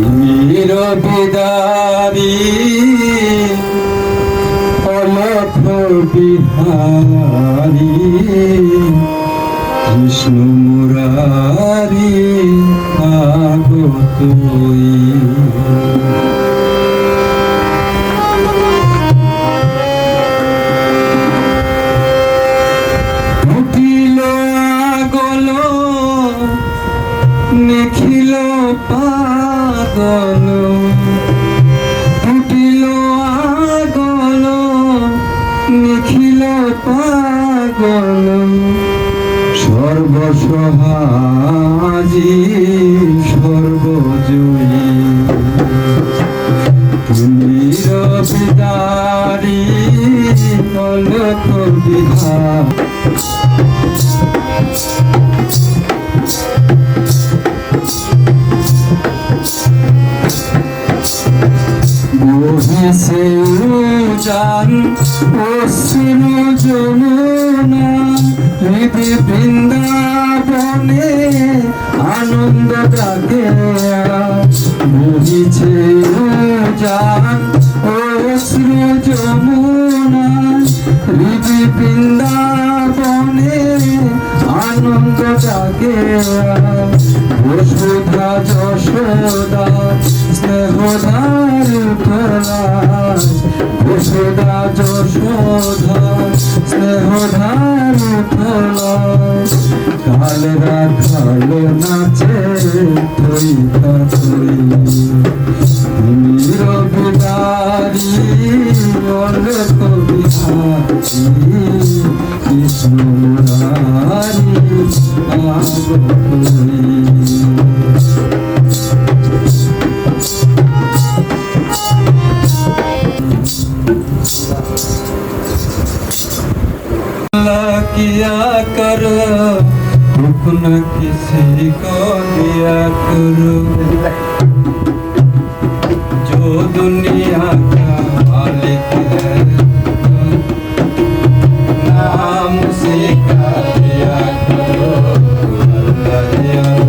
তুমি রবিদারি অলখ বিহারি কৃষ্ণ মুরারি আগত পাগল। সর্বসহাজি সর্বজয়ী। তুমি রবিদারি কলক বিধা বহিছে উজান অশ্রু যমুনা হৃদি বৃন্দাবনে আনন্দ ডাকে বহিছে উজান অশ্রু যমুনা হৃদি বৃন্দাবনে আনন্দ ডাকে বসুধা যশোদা স্নেহদার পলাশ বসুধা যশোদা স্নেহদার পলাশ কাল রাখাল নাচে থই তুমি রবিদারি অনেক বিহারি কৃষ্ণ किया करो हुक्म किसी को दिया करो जो दुनिया का मालिक है नाम सिखा दिया करो अल्लाह ही अल्लाह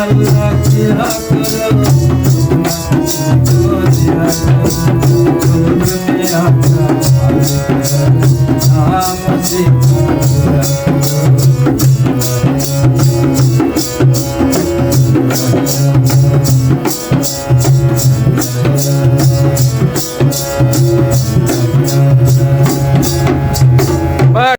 I'm